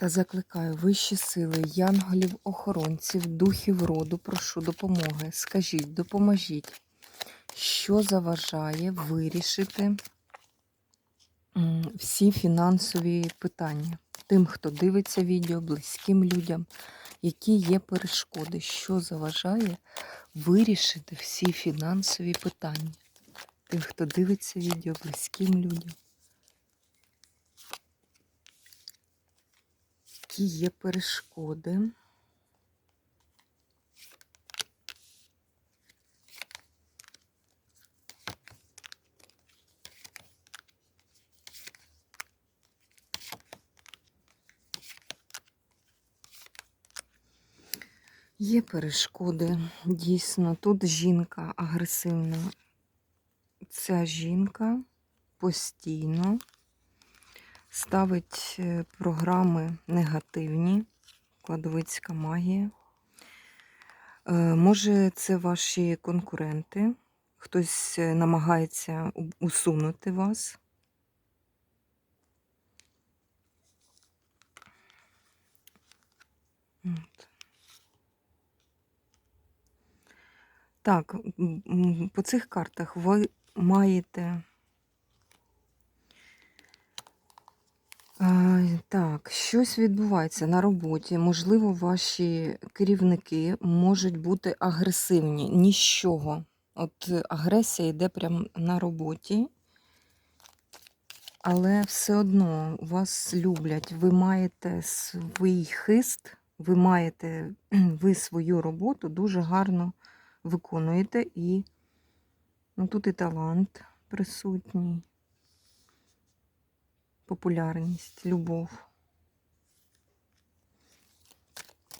Та закликаю вищі сили, янголів, охоронців, духів роду, прошу допомоги. Скажіть, допоможіть, що заважає вирішити всі фінансові питання тим, хто дивиться відео, близьким людям, які є перешкоди, що заважає вирішити всі фінансові питання тим, хто дивиться відео, близьким людям. Які є перешкоди? Є перешкоди, дійсно. Тут жінка агресивна. Ця жінка постійно ставить е, програми негативні, кладовицька магія. Е, Може, це ваші конкуренти, хтось е, намагається усунути вас. От. Так, по цих картах ви маєте. А, Так, щось відбувається на роботі. Можливо, ваші керівники можуть бути агресивні. Ні з чого. От е, агресія йде прямо на роботі, але все одно вас люблять. Ви маєте свій хист, ви маєте ви свою роботу дуже гарно виконуєте і ну, тут і талант присутній популярність, любов.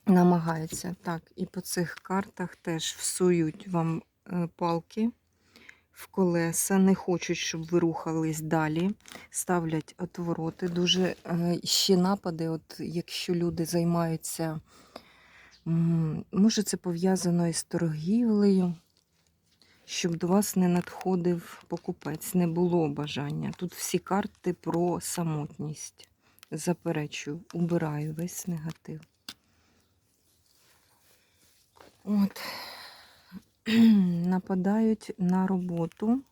Намагаються. Так, і по цих картах теж всують вам е, палки в колеса, не хочуть, щоб ви рухались далі. Ставлять отвороти. Дуже е, ще напади, от якщо люди займаються, може це пов'язано із торгівлею щоб до вас не надходив покупець, не було бажання. Тут всі карти про самотність. Заперечую, убираю весь негатив. От. Нападають на роботу.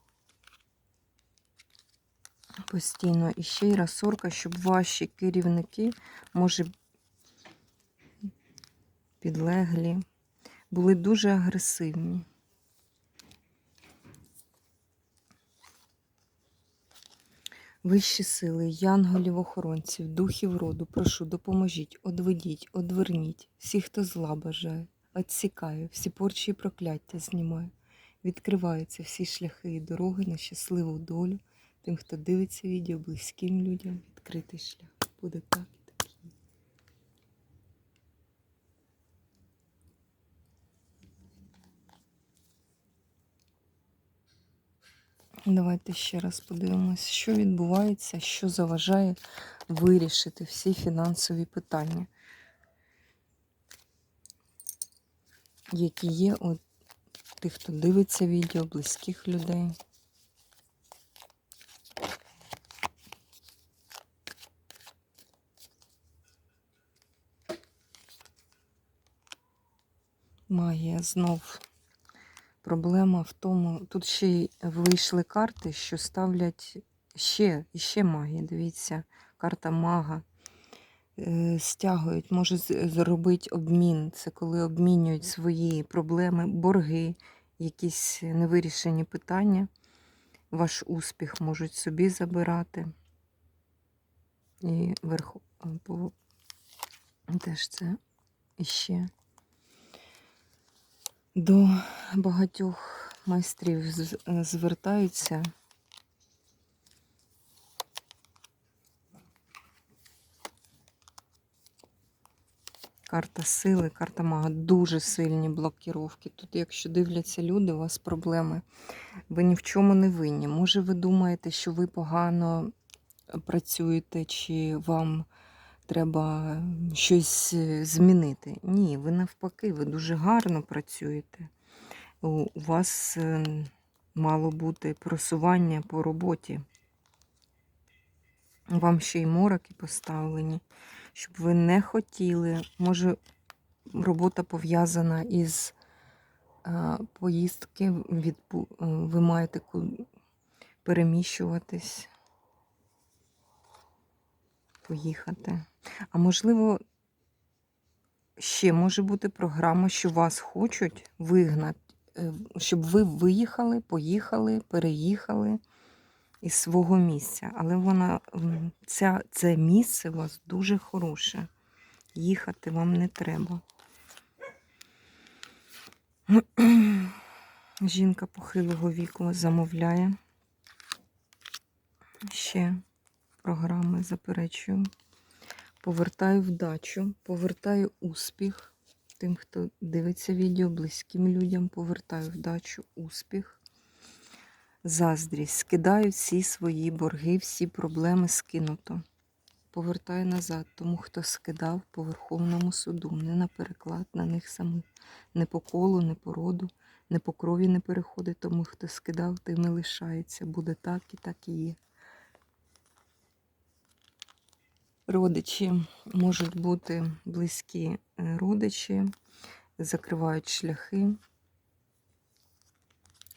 Постійно. І ще й розсорка, щоб ваші керівники, може, підлеглі, були дуже агресивні. Вищі сили, янголів, охоронців, духів роду, прошу, допоможіть, одведіть, одверніть, всі, хто зла бажає, відсікаю, всі порчі і прокляття знімаю. Відкриваються всі шляхи і дороги на щасливу долю. Тим, хто дивиться відео, близьким людям, відкритий шлях. Буде так і так. і є. Давайте ще раз подивимось, що відбувається, що заважає вирішити всі фінансові питання, які є у тих, хто дивиться відео, близьких людей. Магія знов. Проблема в тому, тут ще й вийшли карти, що ставлять ще, ще магії. Дивіться, карта мага. Е, Стягують, може зробити обмін. Це коли обмінюють свої проблеми, борги, якісь невирішені питання. Ваш успіх можуть собі забирати. І верху теж це іще. До багатьох майстрів звертаються. Карта сили, карта мага. Дуже сильні блокіровки. Тут, якщо дивляться люди, у вас проблеми. Ви ні в чому не винні. Може, ви думаєте, що ви погано працюєте, чи вам треба щось е, змінити. Ні, ви навпаки, ви дуже гарно працюєте. У вас е, мало бути просування по роботі. Вам ще й мороки поставлені, щоб ви не хотіли. Може, робота пов'язана із е, поїздки, відпу- ви маєте переміщуватись, поїхати. А можливо, ще може бути програма, що вас хочуть вигнати, е, щоб ви виїхали, поїхали, переїхали із свого місця. Але вона, ця, це місце у вас дуже хороше. Їхати вам не треба. Жінка похилого віку замовляє ще програми, заперечую. Повертаю вдачу, повертаю успіх. Тим, хто дивиться відео, близьким людям повертаю вдачу, успіх. Заздрість. Скидаю всі свої борги, всі проблеми скинуто. Повертаю назад, тому хто скидав по Верховному суду, не на переклад на них самих, не по колу, не по роду, не по крові не переходить, тому хто скидав, тим і лишається. Буде так і так і є. Родичі можуть бути близькі е, родичі, закривають шляхи,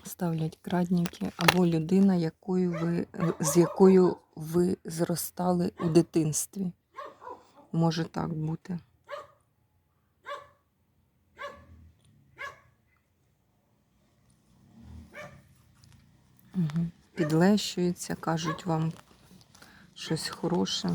ставлять крадники, або людина, якою ви, з якою ви зростали у дитинстві. Може так бути. Угу. Підлещуються, кажуть вам щось хороше.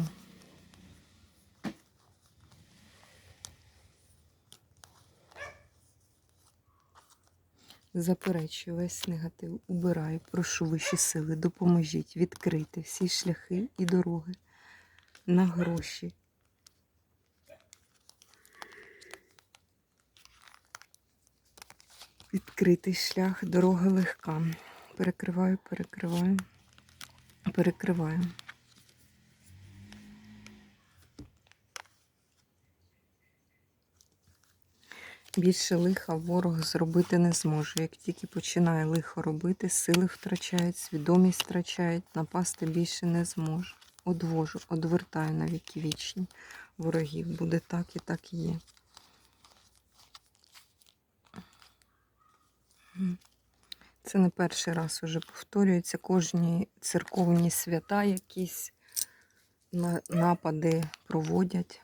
Заперечую весь негатив, убираю, прошу вищі сили, допоможіть відкрити всі шляхи і дороги на гроші. Відкритий шлях, дорога легка. Перекриваю, перекриваю, перекриваю. Більше лиха ворог зробити не зможе. Як тільки починає лихо робити, сили втрачають, свідомість втрачають, напасти більше не зможе. Одвожу, одвертаю на віки вічні ворогів. Буде так і так і є. Це не перший раз уже повторюється. Кожні церковні свята якісь напади проводять.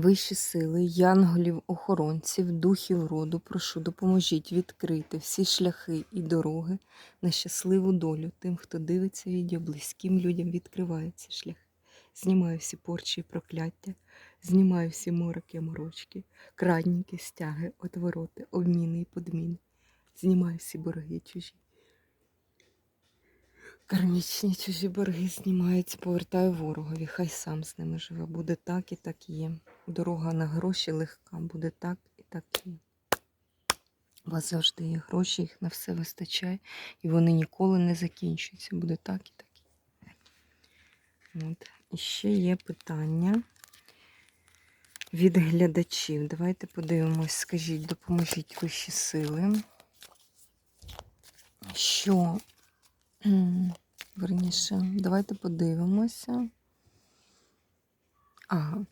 Вищі сили, янголів, охоронців, духів роду, прошу, допоможіть відкрити всі шляхи і дороги на щасливу долю тим, хто дивиться відео, близьким людям відкриває ці шляхи. Знімаю всі порчі і прокляття, знімаю всі мороки, морочки, крадніки, стяги, отвороти, обміни і подміни. Знімаю всі борги чужі. Кармічні чужі борги знімаються, повертаю ворогові, хай сам з ними живе. Буде так і так є. Дорога на гроші легка, буде так і так є. У вас завжди є гроші, їх на все вистачає, і вони ніколи не закінчуються. Буде так і так. От. І ще є питання від глядачів. Давайте подивимось, скажіть, допоможіть вищі сили. Що Верніше, давайте подивимося. Ага.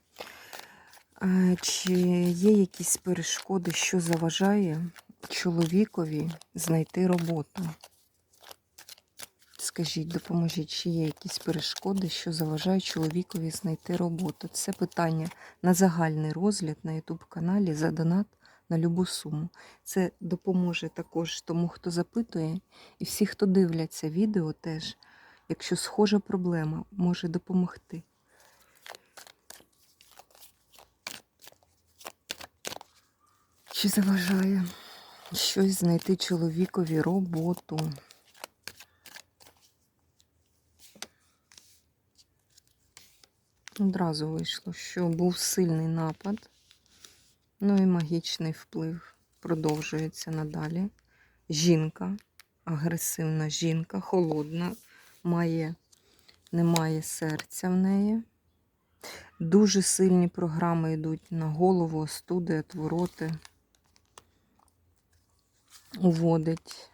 Чи є якісь перешкоди, що заважає чоловікові знайти роботу? Скажіть, допоможіть, чи є якісь перешкоди, що заважають чоловікові знайти роботу? Це питання на загальний розгляд на YouTube каналі за донат на любу суму. Це допоможе також тому, хто запитує, і всі, хто дивляться відео, теж, якщо схожа проблема, може допомогти. Чи заважає щось знайти чоловікові роботу? Одразу вийшло, що був сильний напад, ну і магічний вплив продовжується надалі. Жінка, агресивна жінка, холодна, має, немає серця в неї. Дуже сильні програми йдуть на голову, остуди, отвороти. Уводить,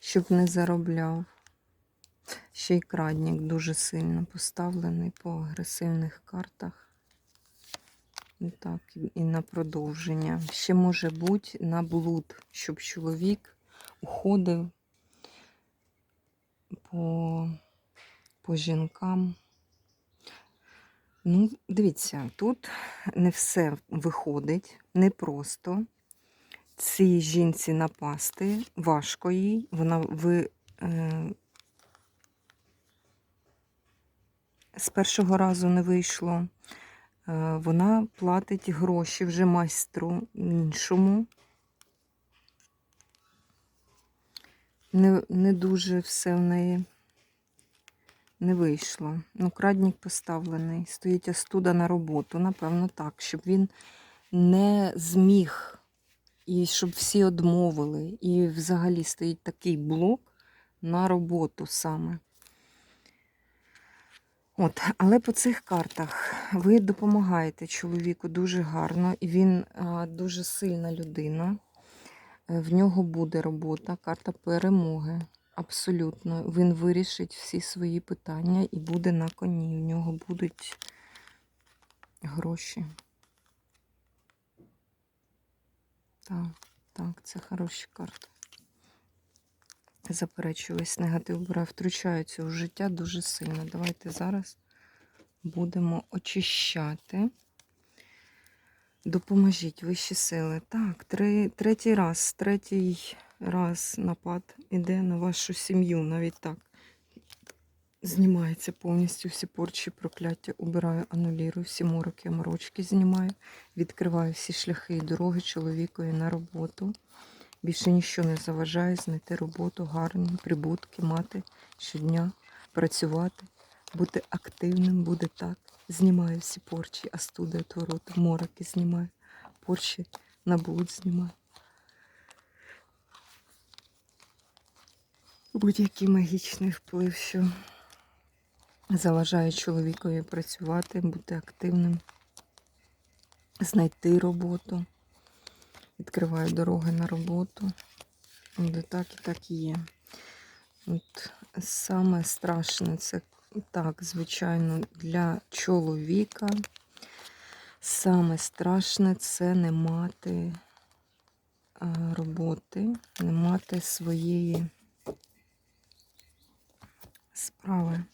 щоб не заробляв. Ще й крадник дуже сильно поставлений по агресивних картах. І так, і- на продовження. Ще може бути на блуд, щоб чоловік уходив по, по жінкам. Ну, дивіться, тут не все виходить, не просто. Цій жінці напасти, важко їй. Вона ви, е, з першого разу не вийшло. Е, вона платить гроші вже майстру іншому. Не, не дуже все в неї не вийшло. Ну, крадник поставлений. Стоїть остуда на роботу, напевно, так, щоб він не зміг, і щоб всі одмовили. І взагалі стоїть такий блок на роботу саме. От, але по цих картах ви допомагаєте чоловіку дуже гарно, і він а, дуже сильна людина. Е, В нього буде робота, карта перемоги. Абсолютно. Він вирішить всі свої питання і буде на коні. У нього будуть гроші. Так, так, це хороші карти. Заперечую весь негатив, бо втручаються у життя дуже сильно. Давайте зараз будемо очищати. Допоможіть вищі сили. Так, три, третій раз, третій раз напад іде на вашу сім'ю, навіть так. Знімається повністю всі порчі, прокляття, убираю, анулірую, всі мороки, морочки знімаю, відкриваю всі шляхи і дороги чоловікові на роботу. Більше нічого не заважає знайти роботу, гарні прибутки, мати щодня, працювати, бути активним, буде так. Знімаю всі порчі, астуди, отвороти, мороки знімаю, порчі на блуд знімаю. Будь-який магічний вплив, що заважає чоловікові працювати, бути активним, знайти роботу. Відкриваю дороги на роботу. Де так і так і є. От саме страшне це так, звичайно, для чоловіка. Саме страшне це не мати роботи, не мати своєї справи.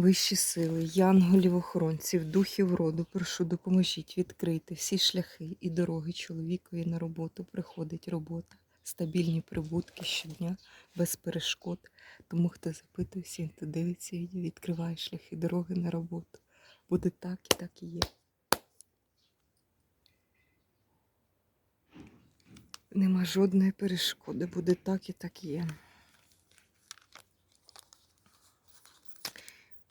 Вищі сили, янголів охоронців, духів роду, прошу, допоможіть відкрити всі шляхи і дороги чоловікові на роботу. Приходить робота, стабільні прибутки щодня, без перешкод. Тому хто запитує, всім, хто дивиться, відео, відкриває шляхи дороги на роботу. Буде так і так і є. Нема жодної перешкоди, буде так і так і є.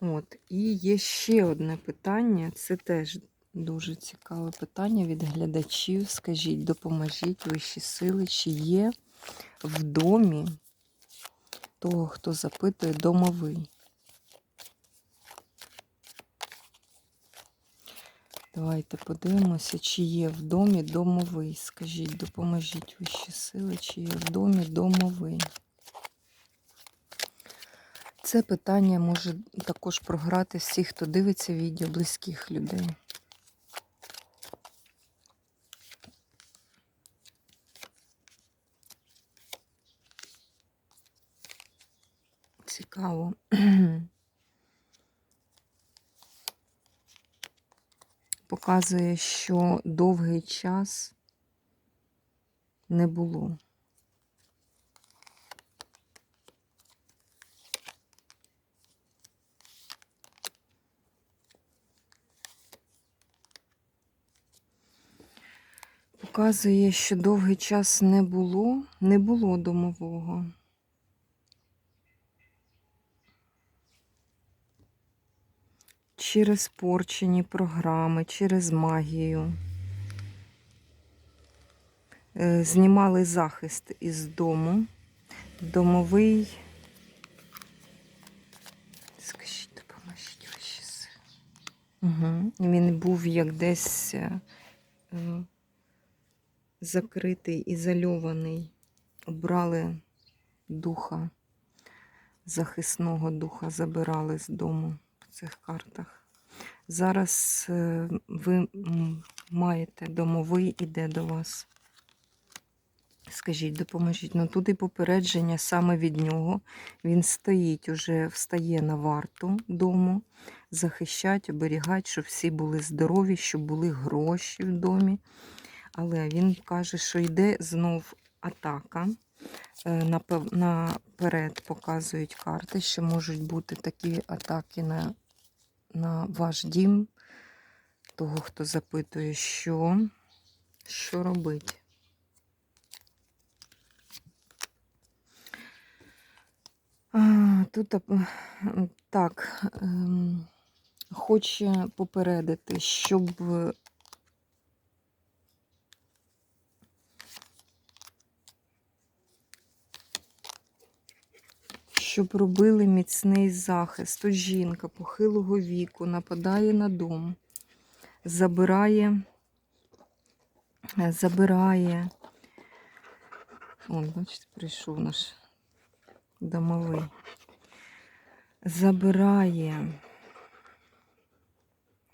От, і є ще одне питання. Це теж дуже цікаве питання від глядачів. Скажіть, допоможіть вищі сили, чи є в домі того, хто запитує, домовий. Давайте подивимося, чи є в домі домовий. Скажіть, допоможіть вищі сили, чи є в домі домовий. Це питання може також програти всіх, хто дивиться відео близьких людей. Цікаво. Показує, що довгий час не було. Показує, що довгий час не було, не було домового. Через порчені програми, через магію. Е, Знімали захист із дому. Домовий. Скажіть, допоможіть ваші. Угу. Він був як десь е, закритий, ізольований. Обрали духа, захисного духа забирали з дому в цих картах. Зараз е, ви маєте домовий іде до вас. Скажіть, допоможіть. Ну тут і попередження саме від нього. Він стоїть, уже встає на варту дому, захищать, оберігать, щоб всі були здорові, щоб були гроші в домі. Але він каже, що йде знов атака. Е, Наперед показують карти, що можуть бути такі атаки на, на ваш дім. Того, хто запитує, що, що робить. Тут так, ем, хоче попередити, щоб щоб робили міцний захист. Тут жінка похилого віку нападає на дом, забирає, забирає. О, бачите, прийшов наш домовий. Забирає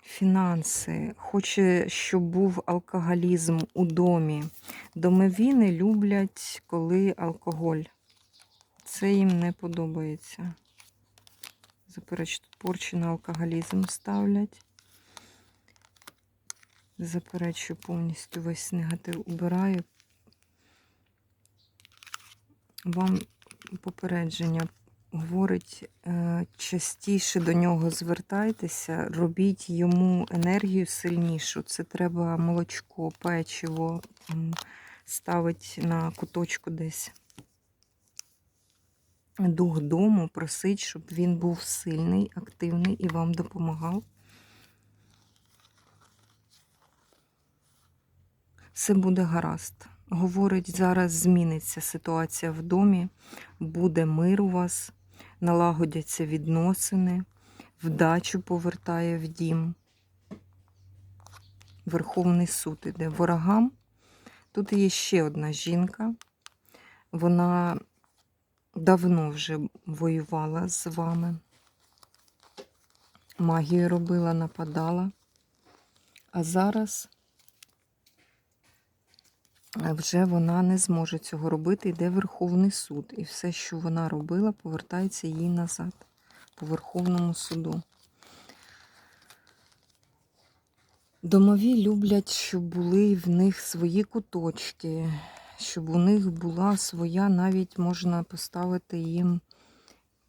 фінанси, хоче, щоб був алкоголізм у домі. Домові люблять, коли алкоголь. Це їм не подобається. Запереч, тут порчі на алкоголізм ставлять. Заперечую повністю весь негатив убираю. Вам попередження говорить, е, частіше до нього звертайтеся, робіть йому енергію сильнішу. Це треба молочко, печиво м, ставить на куточку десь. Дух дому просить, щоб він був сильний, активний і вам допомагав. Все буде гаразд. Говорить, зараз зміниться ситуація в домі, буде мир у вас, налагодяться відносини, вдачу повертає в дім. Верховний суд іде ворогам. Тут є ще одна жінка. Вона давно вже воювала з вами. Магію робила, нападала. А зараз вже вона не зможе цього робити, йде Верховний суд. І все, що вона робила, повертається їй назад по Верховному суду. Домові люблять, щоб були в них свої куточки, щоб у них була своя, навіть можна поставити їм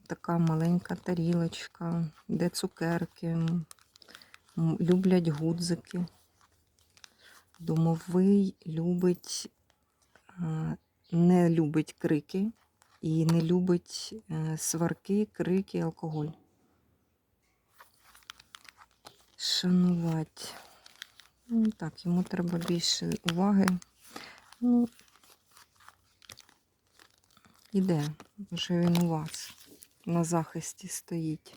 така маленька тарілочка, де цукерки, люблять гудзики. Домовий любить, е, не любить крики і не любить е, сварки, крики, алкоголь. Шанувати. Ну, так, йому треба більше уваги. Ну, іде, вже він у вас на захисті стоїть.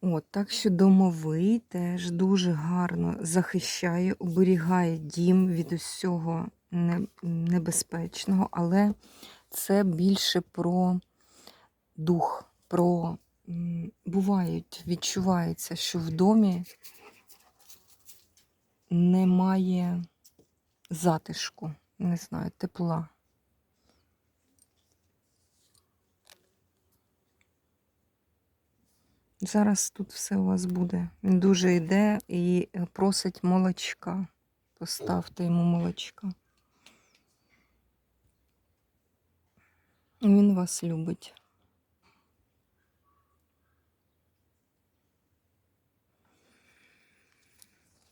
От, так що домовий теж дуже гарно захищає, оберігає дім від усього небезпечного, але це більше про дух, про бувають, відчувається, що в домі немає затишку, не знаю, тепла. Зараз тут все у вас буде. Він дуже йде і е, просить молочка. Поставте йому молочка. Він вас любить.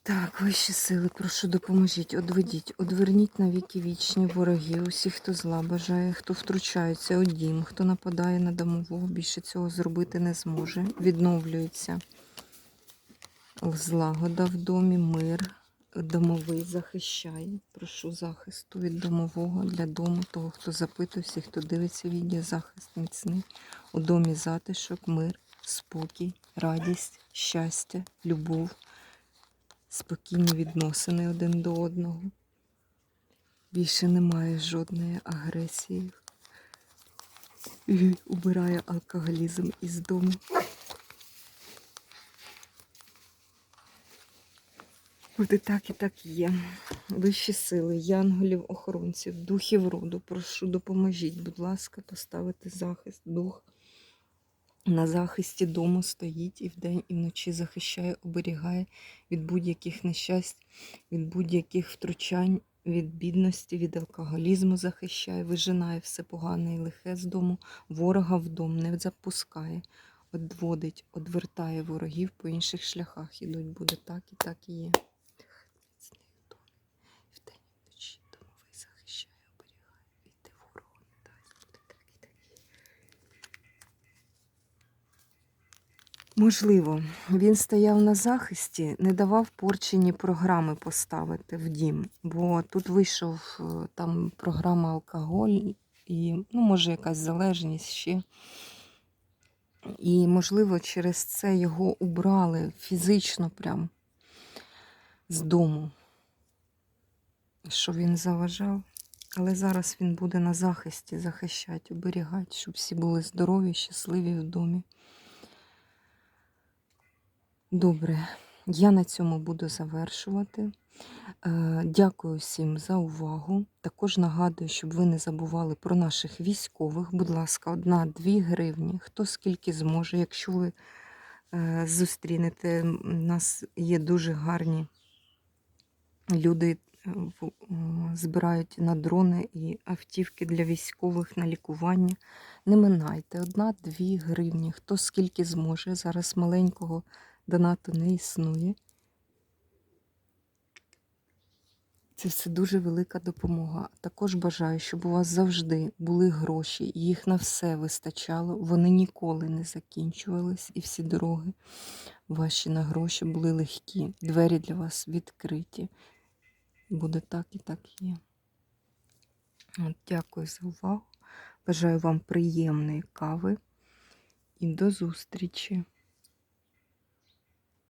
Так, вищі сили, прошу допоможіть, одведіть, одверніть на віки вічні вороги, усі, хто зла бажає, хто втручається у дім, хто нападає на домового, більше цього зробити не зможе. Відновлюється злагода в домі, мир, домовий захищає. Прошу захисту від домового для дому, того, хто запитує, всіх, хто дивиться відео, захист міцний. У домі затишок, мир, спокій, радість, щастя, любов спокійні відносини один до одного. Більше немає жодної агресії. І убирає алкоголізм із дому. Буде так і так є. Вищі сили, янголів, охоронців, духів роду. Прошу, допоможіть, будь ласка, поставити захист, дух на захисті дому стоїть і вдень, і вночі захищає, оберігає від будь-яких нещасть, від будь-яких втручань, від бідності, від алкоголізму захищає, вижинає все погане і лихе з дому, ворога в дом не запускає, одводить, одвертає ворогів по інших шляхах. Ідуть буде так і так і є. Міцний в домі, і вдень і вночі домовий захищає, оберігає, від ворога не дасть. Буде так і так і є. Можливо, він стояв на захисті, не давав порчені програми поставити в дім, бо тут вийшов е, там програма алкоголь і, ну, може, якась залежність ще. І, можливо, через це його убрали фізично прям з дому, що він заважав. Але зараз він буде на захисті захищати, оберігати, щоб всі були здорові, щасливі в домі. Добре, я на цьому буду завершувати. Е, Дякую всім за увагу. Також нагадую, щоб ви не забували про наших військових. Будь ласка, одна-дві гривні, хто скільки зможе. Якщо ви е, зустрінете, у нас є дуже гарні люди, е, збирають на дрони і автівки для військових на лікування. Не минайте, одна-дві гривні, хто скільки зможе. Зараз маленького донату не існує. Це все дуже велика допомога. Також бажаю, щоб у вас завжди були гроші, їх на все вистачало. Вони ніколи не закінчувались, і всі дороги ваші на гроші були легкі. Двері для вас відкриті. Буде так і так є. От, дякую за увагу. Бажаю вам приємної кави і до зустрічі!